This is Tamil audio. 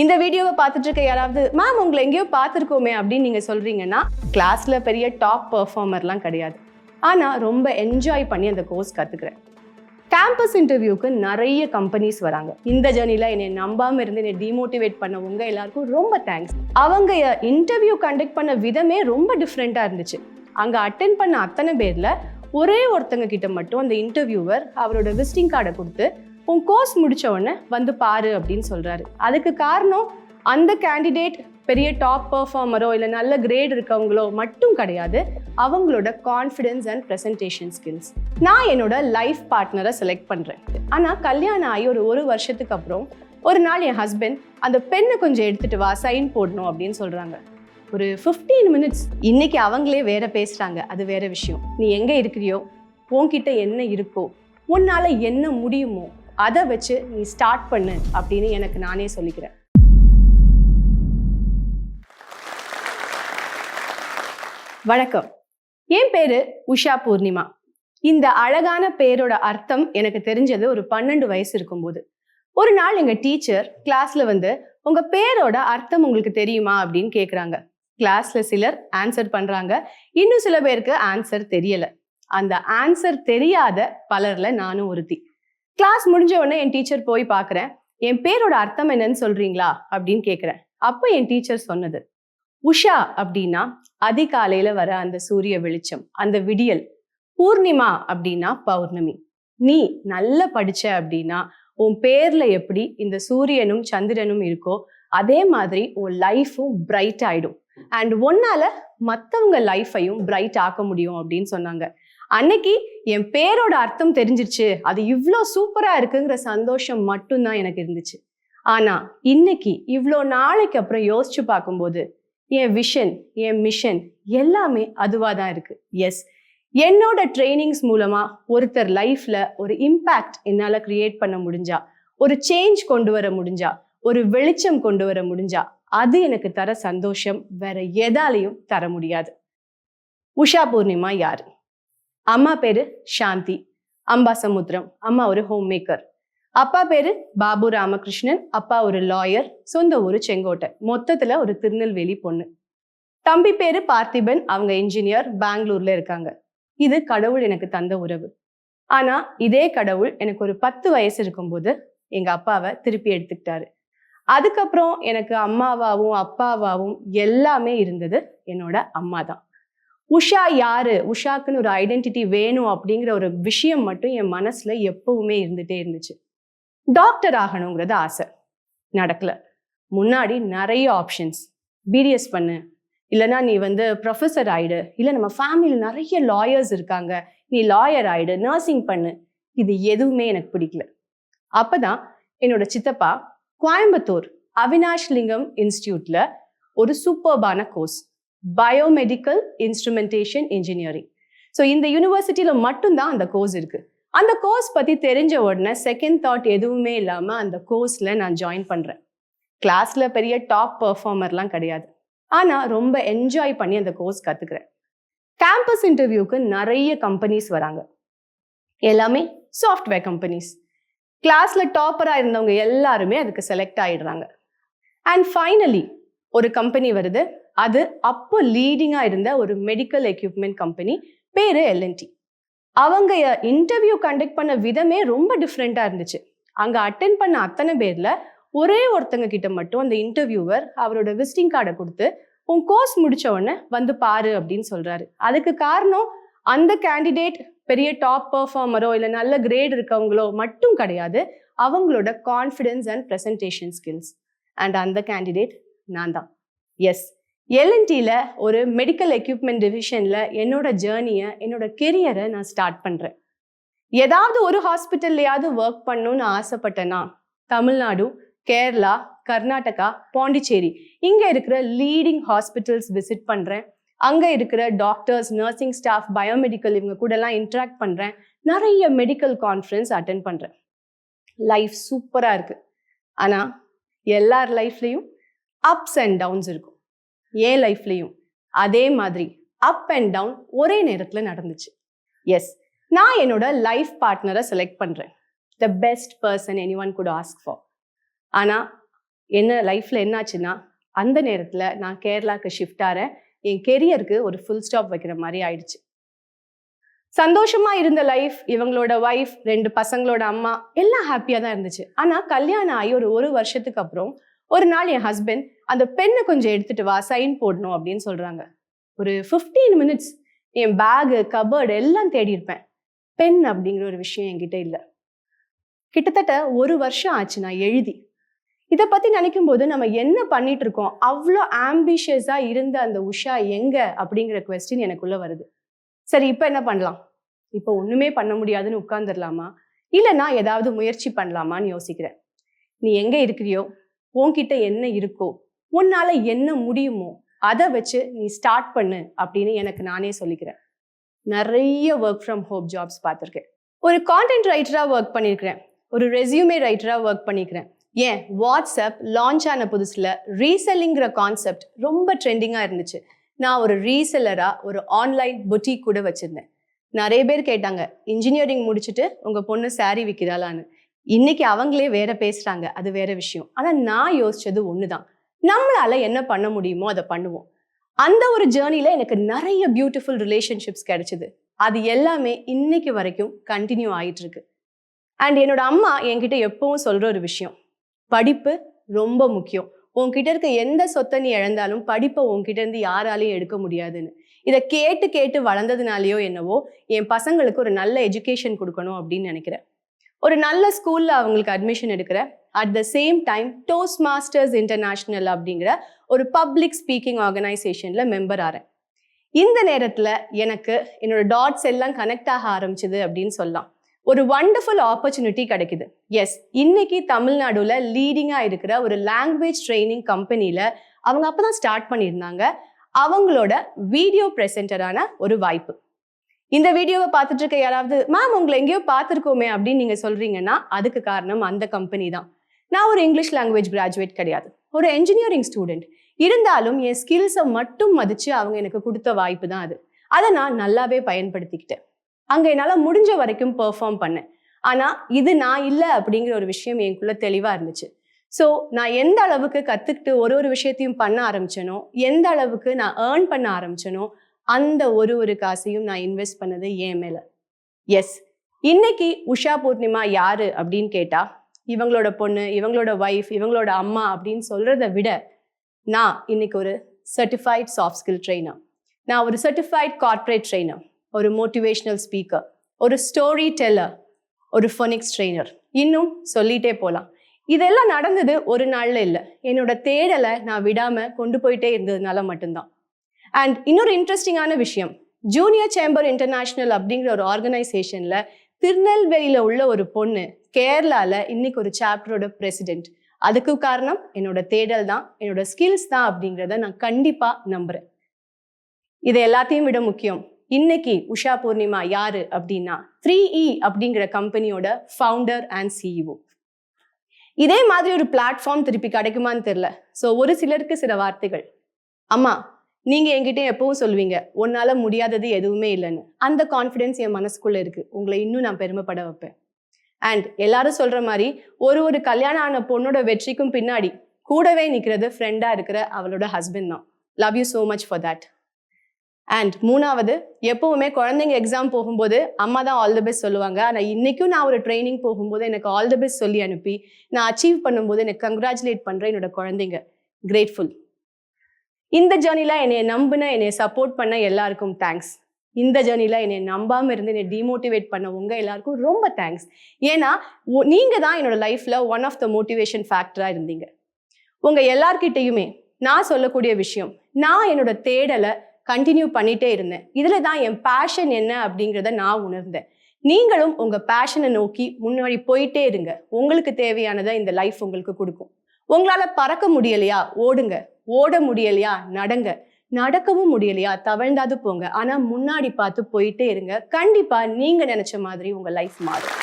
இந்த வீடியோவை பார்த்துட்டு இருக்க யாராவது மேம் உங்களை எங்கேயோ பார்த்துருக்கோமே அப்படின்னு நீங்கள் சொல்கிறீங்கன்னா கிளாஸில் பெரிய டாப் பெர்ஃபார்மர்லாம் கிடையாது. ஆனால் ரொம்ப என்ஜாய் பண்ணி அந்த கோர்ஸ் கற்றுக்கிறேன் கேம்பஸ் இன்டர்வியூக்கு நிறைய கம்பெனிஸ் வராங்க. இந்த ஜேர்னியில் என்னை நம்பாமல் இருந்து என்னை டிமோட்டிவேட் பண்ணவங்க எல்லாருக்கும் ரொம்ப தேங்க்ஸ் அவங்க இன்டர்வியூ கண்டக்ட் பண்ண விதமே ரொம்ப டிஃப்ரெண்ட்டாக இருந்துச்சு. அங்கே அட்டென்ட் பண்ண அத்தனை பேரில் ஒரே ஒருத்தங்க கிட்ட மட்டும் அந்த இன்டர்வியூவர் அவரோட விசிட்டிங் கார்டை கொடுத்து உன் கோர்ஸ் முடித்த உடனே வந்து பாரு அப்படின்னு சொல்கிறாரு அதுக்கு காரணம் அந்த கேண்டிடேட் பெரிய டாப் பெர்ஃபார்மரோ இல்லை நல்ல கிரேட் இருக்கவங்களோ மட்டும் கிடையாது அவங்களோட கான்ஃபிடென்ஸ் அண்ட் ப்ரெசன்டேஷன் ஸ்கில்ஸ் நான் என்னோட லைஃப் பார்ட்னரை செலக்ட் பண்ணுறேன் ஆனால் கல்யாணம் ஆகி ஒரு ஒரு வருஷத்துக்கு அப்புறம் ஒரு நாள் என் ஹஸ்பண்ட் அந்த பெண்ணை கொஞ்சம் எடுத்துகிட்டு வா சைன் போடணும் அப்படின்னு சொல்கிறாங்க ஒரு 15 மினிட்ஸ் இன்னைக்கு அவங்களே வேற பேசுகிறாங்க அது வேற விஷயம். நீ எங்கே இருக்கிறியோ? உன்கிட்ட என்ன இருக்கோ? உன்னால் என்ன முடியுமோ? அதை வச்சு நீ ஸ்டார்ட் பண்ணு அப்படின்னு எனக்கு நானே சொல்லிக்கிறேன். வணக்கம். என் பேரு உஷா பூர்ணிமா. இந்த அழகான பேரோட அர்த்தம் எனக்கு தெரிஞ்சது ஒரு பன்னெண்டு வயசு இருக்கும்போது. ஒரு நாள் எங்க டீச்சர் கிளாஸ்ல வந்து உங்க பேரோட அர்த்தம் உங்களுக்கு தெரியுமா? அப்படின்னு கேக்குறாங்க. கிளாஸ்ல சிலர் ஆன்சர் பண்றாங்க. இன்னும் சில பேருக்கு ஆன்சர் தெரியல. அந்த ஆன்சர் தெரியாத பலர்ல நானும் ஒருத்தி. கிளாஸ் முடிஞ்ச உடனே என் டீச்சர் போய் பார்க்கறேன். என் பேரோட அர்த்தம் என்னன்னு சொல்றீங்களா? அப்படின்னு கேட்குறேன் அப்போ என் டீச்சர் சொன்னது உஷா அப்படின்னா அதிகாலையில வர அந்த சூரிய வெளிச்சம் அந்த விடியல் பூர்ணிமா அப்படின்னா பௌர்ணமி. நீ நல்லா படிச்ச அப்படின்னா உன் பேர்ல எப்படி இந்த சூரியனும் சந்திரனும் இருக்கோ அதே மாதிரி உன் லைஃபும் பிரைட் ஆயிடும். அண்ட் ஒன்னால மத்தவங்க லைஃபையும் பிரைட் ஆக்க முடியும் அப்படின்னு சொன்னாங்க. அன்னைக்கு என் பேரோட அர்த்தம் தெரிஞ்சிருச்சு. அது இவ்வளோ சூப்பராக இருக்குங்கிற சந்தோஷம் மட்டும்தான் எனக்கு இருந்துச்சு. ஆனால் இன்னைக்கு இவ்வளோ நாளைக்கு அப்புறம் யோசிச்சு பார்க்கும்போது என் விஷன் என் மிஷன் எல்லாமே அதுவாக தான் இருக்கு. எஸ் என்னோட ட்ரைனிங்ஸ் மூலமாக ஒருத்தர் லைஃப்பில் ஒரு இம்பேக்ட் என்னால் க்ரியேட் பண்ண முடிஞ்சா ஒரு சேஞ்ச் கொண்டு வர முடிஞ்சா ஒரு வெளிச்சம் கொண்டு வர முடிஞ்சா அது எனக்கு தர சந்தோஷம் வேற எதாலையும் தர முடியாது. உஷா பூர்ணிமா யாரு? அம்மா பேரு சாந்தி அம்பாசமுத்திரம் அம்மா ஒரு ஹோம் மேக்கர் அப்பா பேரு பாபு ராமகிருஷ்ணன் அப்பா ஒரு லாயர் சொந்த ஊர் செங்கோட்டை. மொத்தத்துல ஒரு திருநெல்வேலி பொண்ணு. தம்பி பேரு பார்த்திபன் அவங்க இன்ஜினியர் பெங்களூர்ல இருக்காங்க. இது கடவுள் எனக்கு தந்த உறவு. ஆனா இதே கடவுள் எனக்கு ஒரு பத்து வயசு இருக்கும்போது எங்க அப்பாவை திருப்பி எடுத்துக்கிட்டாரு. அதுக்கப்புறம் எனக்கு அம்மாவாவும் அப்பாவாவும் எல்லாமே இருந்தது என்னோட அம்மா தான் உஷா யாரு? உஷாக்குன்னு ஒரு ஐடென்டிட்டி வேணும் அப்படிங்கிற ஒரு விஷயம் மட்டும் என் மனசுல எப்பவுமே இருந்துட்டே இருந்துச்சு. டாக்டர் ஆகணுங்கிறது ஆசை. நடக்கல. முன்னாடி நிறைய ஆப்ஷன்ஸ் பிடிஎஸ் பண்ணு. இல்லைன்னா நீ வந்து ப்ரொஃபஸர் ஆயிடு. இல்லை நம்ம ஃபேமிலியில் நிறைய லாயர்ஸ் இருக்காங்க. நீ லாயர் ஆயிடு நர்சிங் பண்ணு. இது எதுவுமே எனக்கு பிடிக்கல. அப்பதான் என்னோட சித்தப்பா கோயம்புத்தூர் அவினாஷ் லிங்கம் இன்ஸ்டியூட்ல ஒரு சூப்பர்பான course biomedical instrumentation engineering so இந்த யூனிவர்சிட்டியில் மட்டும்தான் அந்த கோர்ஸ் இருக்குது அந்த கோர்ஸ் பற்றி தெரிஞ்ச உடனே செகண்ட் தாட் எதுவுமே இல்லாமல் அந்த கோர்ஸில் நான் ஜாயின் பண்ணுறேன் கிளாஸில் பெரிய டாப் பெர்ஃபார்மர்லாம் கிடையாது. ஆனால் ரொம்ப என்ஜாய் பண்ணி அந்த கோர்ஸ் கற்றுக்கிறேன் கேம்பஸ் இன்டர்வியூக்கு நிறைய கம்பெனிஸ் வராங்க. எல்லாமே சாஃப்ட்வேர் கம்பெனிஸ் கிளாஸில் டாப்பராக இருந்தவங்க எல்லாருமே அதுக்கு செலக்ட் ஆகிடுறாங்க அண்ட் ஃபைனலி ஒரு கம்பெனி வருது. அது அப்போ லீடிங்காக இருந்த ஒரு மெடிக்கல் எக்யூப்மெண்ட் கம்பெனி பேரு எல்என்டி அவங்க இன்டர்வியூ கண்டக்ட் பண்ண விதமே ரொம்ப டிஃப்ரெண்ட்டாக இருந்துச்சு. அங்கே அட்டென்ட் பண்ண அத்தனை பேரில் ஒரே ஒருத்தங்க கிட்ட மட்டும் அந்த இன்டர்வியூவர் அவரோட விசிட்டிங் கார்டை கொடுத்து உன் கோர்ஸ் முடிச்ச உடனே வந்து பாரு அப்படின்னு சொல்றாரு. அதுக்கு காரணம் அந்த கேண்டிடேட் பெரிய டாப் பெர்ஃபார்மரோ இல்லை நல்ல கிரேட் இருக்கவங்களோ மட்டும் கிடையாது அவங்களோட confidence and presentation skills and அந்த கேண்டிடேட் நான் தான். எஸ் எல்என்டியில் ஒரு மெடிக்கல் எக்யூப்மெண்ட் டிவிஷனில் என்னோட ஜேர்னியை என்னோட கெரியரை நான் ஸ்டார்ட் பண்ணுறேன் ஏதாவது ஒரு ஹாஸ்பிட்டல்லையாவது ஒர்க் பண்ணணும்னு ஆசைப்பட்டேன்னா தமிழ்நாடு கேரளா கர்நாடகா பாண்டிச்சேரி இங்கே இருக்கிற லீடிங் ஹாஸ்பிட்டல்ஸ் விசிட் பண்ணுறேன் அங்கே இருக்கிற டாக்டர்ஸ் நர்சிங் ஸ்டாஃப் பயோமெடிக்கல் இவங்க கூடலாம் இன்ட்ராக்ட் பண்ணுறேன் நிறைய மெடிக்கல் கான்ஃபரன்ஸ் அட்டன் பண்ணுறேன் லைஃப் சூப்பராக இருக்குது ஆனால் எல்லார் லைஃப்லேயும் அப்ஸ் அண்ட் டவுன்ஸ் இருக்கும். என் லைஃப்லேயும் அதே மாதிரி அப் அண்ட் டவுன் ஒரே நேரத்தில் நடந்துச்சு. எஸ் நான் என்னோட லைஃப் பார்ட்னரை செலக்ட் பண்ணுறேன் the best person anyone good ask for ஆனால் என்ன லைஃப்பில் என்னாச்சுன்னா அந்த நேரத்தில் நான் கேரளாவுக்கு ஷிஃப்ட் ஆறேன். என் கெரியருக்கு ஒரு ஃபுல் ஸ்டாப் வைக்கிற மாதிரி ஆயிடுச்சு. சந்தோஷமாக இருந்த லைஃப் இவங்களோட ஒய்ஃப் ரெண்டு பசங்களோட அம்மா எல்லாம் ஹாப்பியாக தான் இருந்துச்சு. ஆனால் கல்யாணம் ஆகி ஒரு ஒரு வருஷத்துக்கு அப்புறம் ஒரு நாள் என் ஹஸ்பண்ட் அந்த பெண்ணை கொஞ்சம் எடுத்துட்டு வா சைன் போடணும் அப்படின்னு சொல்றாங்க. ஒரு 15 மினிட்ஸ் என் பேகு கபர்டு எல்லாம் தேடி இருப்பேன். பென் அப்படிங்கிற ஒரு விஷயம் என்கிட்ட இல்லை. கிட்டத்தட்ட ஒரு வருஷம் ஆச்சு நான் எழுதி. இதை பத்தி நினைக்கும் போது நம்ம என்ன பண்ணிட்டு இருக்கோம்? அவ்வளோ ஆம்பிஷியஸா இருந்த அந்த உஷா எங்க? அப்படிங்கிற கொஸ்டின் எனக்குள்ள வருது. சரி இப்போ என்ன பண்ணலாம்? இப்போ ஒண்ணுமே பண்ண முடியாதுன்னு உட்கார்ந்துடலாமா? இல்லைன்னா ஏதாவது முயற்சி பண்ணலாமான்னு யோசிக்கிறேன். நீ எங்க இருக்கிறியோ உன்கிட்ட என்ன இருக்கோ உன்னால என்ன முடியுமோ அதை வச்சு நீ ஸ்டார்ட் பண்ணு அப்படின்னு எனக்கு நானே சொல்லிக்கிறேன். நிறைய ஒர்க் ஃப்ரம் ஹோம் ஜாப்ஸ் பார்த்துருக்கேன். ஒரு கான்டென்ட் ரைட்டராக ஒர்க் பண்ணியிருக்கிறேன் ஒரு ரெஸ்யூமே ரைட்டராக ஒர்க் பண்ணியிருக்கிறேன் ஏன்? வாட்ஸ்அப் லான்ச் ஆன புதுசில் ரீசெல்லிங்கிற கான்செப்ட் ரொம்ப ட்ரெண்டிங்காக இருந்துச்சு. நான் ஒரு ரீசெல்லராக ஒரு ஆன்லைன் பொட்டிக் கூட வச்சுருந்தேன். நிறைய பேர் கேட்டாங்க இன்ஜினியரிங் முடிச்சுட்டு உங்கள் பொண்ணு saree விற்கிறாளான்னு இன்னைக்கு அவங்களே வேற பேசுகிறாங்க அது வேற விஷயம். ஆனால் நான் யோசிச்சது ஒன்று தான் நம்மளால என்ன பண்ண முடியுமோ அதை பண்ணுவோம். அந்த ஒரு ஜேர்னியில் எனக்கு நிறைய பியூட்டிஃபுல் ரிலேஷன்ஷிப்ஸ் கிடைச்சிது. அது எல்லாமே இன்னைக்கு வரைக்கும் கண்டினியூ ஆயிட்டு இருக்கு அண்ட் என்னோட அம்மா என்கிட்ட எப்பவும் சொல்ற ஒரு விஷயம். படிப்பு ரொம்ப முக்கியம். உன்கிட்ட இருக்க எந்த சொத்தை நீ இழந்தாலும் படிப்பை உன்கிட்ட இருந்து யாராலையும் எடுக்க முடியாதுன்னு. இதை கேட்டு கேட்டு வளர்ந்ததுனாலயோ என்னவோ என் பசங்களுக்கு ஒரு நல்ல எஜுகேஷன் கொடுக்கணும் அப்படின்னு நினைக்கிறேன். ஒரு நல்ல ஸ்கூலில் அவங்களுக்கு அட்மிஷன் எடுக்கிறேன் at the same time toastmasters international அப்படிங்கிற ஒரு பப்ளிக் ஸ்பீக்கிங் ஆர்கனைசேஷனில் மெம்பர் ஆறேன். இந்த நேரத்தில் எனக்கு என்னோட டாட்ஸ் எல்லாம் கனெக்ட் ஆக ஆரம்பிச்சது அப்படின்னு சொல்லலாம். ஒரு வண்டர்ஃபுல் ஆப்பர்ச்சுனிட்டி கிடைக்குது. எஸ் இன்னைக்கு தமிழ்நாடுல லீடிங்காக இருக்கிற ஒரு லாங்குவேஜ் ட்ரைனிங் கம்பெனியில் அவங்க அப்போ தான் ஸ்டார்ட் பண்ணியிருந்தாங்க. அவங்களோட வீடியோ பிரசன்டரான ஒரு வாய்ப்பு. இந்த வீடியோவை பார்த்துட்டு இருக்க யாராவது மேம் உங்களை எங்கேயோ பார்த்துருக்கோமே அப்படின்னு நீங்க சொல்றீங்கன்னா அதுக்கு காரணம் அந்த கம்பெனி தான். நான் ஒரு இங்கிலீஷ் லாங்குவேஜ் கிராஜுவேட் கிடையாது. ஒரு என்ஜினியரிங் ஸ்டூடெண்ட் இருந்தாலும் என் ஸ்கில்ஸை மட்டும் மதிச்சு அவங்க எனக்கு கொடுத்த வாய்ப்பு தான் அது. அதை நான் நல்லாவே பயன்படுத்திக்கிட்டேன். அங்கே என்னால் முடிஞ்ச வரைக்கும் பெர்ஃபார்ம் பண்ணேன். ஆனால் இது நான் இல்லை அப்படிங்கிற ஒரு விஷயம் எனக்குள்ள தெளிவாக இருந்துச்சு. ஸோ நான் எந்த அளவுக்கு கற்றுக்கிட்டு ஒரு ஒரு விஷயத்தையும் பண்ண ஆரம்பிச்சேனோ எந்த அளவுக்கு நான் ஏர்ன் பண்ண ஆரம்பிச்சேனோ அந்த ஒரு ஒரு காசையும் நான் இன்வெஸ்ட் பண்ணது ஏன் மேல. எஸ் இன்னைக்கு உஷா பூர்ணிமா யாரு அப்படின்னு கேட்டா இவங்களோட பொண்ணு இவங்களோட ஒய்ஃப் இவங்களோட அம்மா அப்படின்னு சொல்றதை விட நான் இன்னைக்கு ஒரு சர்டிஃபைட் சாஃப்ட் ஸ்கில் ட்ரெயினர் நான் ஒரு சர்டிஃபைட் கார்ப்பரேட் ட்ரெயினர் ஒரு மோட்டிவேஷ்னல் ஸ்பீக்கர் ஒரு ஸ்டோரி டெல்லர் ஒரு ஃபோனிக்ஸ் ட்ரெயினர் இன்னும் சொல்லிட்டே போகலாம் இதெல்லாம் நடந்தது ஒரு நாளில் இல்லை. என்னோட தேடலை நான் விடாமல் கொண்டு போயிட்டே இருந்ததுனால மட்டும்தான். அண்ட் இன்னொரு இன்ட்ரெஸ்டிங்கான விஷயம் ஜூனியர் சேம்பர் இன்டர்நேஷனல் அப்படிங்கிற ஒரு ஆர்கனைசேஷனில் திருநெல்வேலியில் உள்ள ஒரு பொண்ணு கேரளாவில் இன்னைக்கு ஒரு சாப்டரோட பிரசிடென்ட் அதுக்கு காரணம் என்னோட தேடல் தான் என்னோட ஸ்கில்ஸ் தான் அப்படிங்கிறத நான் கண்டிப்பாக நம்புகிறேன் இது எல்லாத்தையும் விட முக்கியம் இன்னைக்கு உஷா பூர்ணிமா யாரு அப்படின்னா த்ரீ இ e அப்படிங்கிற கம்பெனியோட ஃபவுண்டர் அண்ட் சிஇஓ இதே மாதிரி ஒரு பிளாட்ஃபார்ம் திருப்பி கிடைக்குமான்னு தெரில ஸோ ஒரு சிலருக்கு சில வார்த்தைகள். அம்மா நீங்க என்கிட்ட எப்பவும் சொல்லுவீங்க உன்னால முடியாதது எதுவுமே இல்லைன்னு. அந்த கான்ஃபிடென்ஸ் என் மனசுக்குள்ள இருக்கு. உங்களை இன்னும் நான் பெருமைப்பட வைப்பேன். அண்ட் எல்லாரும் சொல்ற மாதிரி ஒரு ஒரு கல்யாணம் ஆன பொண்ணோட வெற்றிக்கும் பின்னாடி கூடவே நிற்கிறது ஃப்ரெண்டாக இருக்கிற அவளோட ஹஸ்பண்ட் தான். Love you so much for that and மூணாவது எப்பவுமே குழந்தைங்க எக்ஸாம் போகும்போது அம்மா தான் ஆல் தி பெஸ்ட் சொல்லுவாங்க. ஆனால் இன்றைக்கும் நான் ஒரு ட்ரைனிங் போகும்போது எனக்கு ஆல் தி பெஸ்ட் சொல்லி அனுப்பி நான் அச்சீவ் பண்ணும்போது எனக்கு கங்க்ராச்சுலேட் பண்ணுறேன் என்னோட குழந்தைங்க. கிரேட்ஃபுல் இந்த ஜேர்னியில் என்னை நம்பின என்னை சப்போர்ட் பண்ண எல்லாருக்கும் தேங்க்ஸ் இந்த ஜேர்னியில் என்னை நம்பாமல் இருந்து என்னை டிமோட்டிவேட் பண்ண உங்கள் எல்லாருக்கும் ரொம்ப தேங்க்ஸ் ஏன்னா நீங்கள் தான் என்னோட லைஃப்பில் ஒன் ஆஃப் த மோட்டிவேஷன் ஃபேக்டராக இருந்தீங்க. உங்கள் எல்லார்கிட்டயுமே நான் சொல்லக்கூடிய விஷயம் நான் என்னோட தேடலை கண்டினியூ பண்ணிகிட்டே இருந்தேன். இதில் தான் என் பேஷன் என்ன அப்படிங்கிறத நான் உணர்ந்தேன். நீங்களும் உங்கள் பேஷனை நோக்கி முன்னாடி போயிட்டே இருங்க. உங்களுக்கு தேவையானதை இந்த லைஃப் உங்களுக்கு கொடுக்கும். உங்களால் பறக்க முடியலையா? ஓடுங்க. ஓட முடியலையா? நடங்க. நடக்கவும் முடியலையா? தவழ்ந்தாது போங்க. ஆனால் முன்னாடி பார்த்து போயிட்டே இருங்க. கண்டிப்பாக நீங்கள் நினச்ச மாதிரி உங்கள் லைஃப் மாறும்.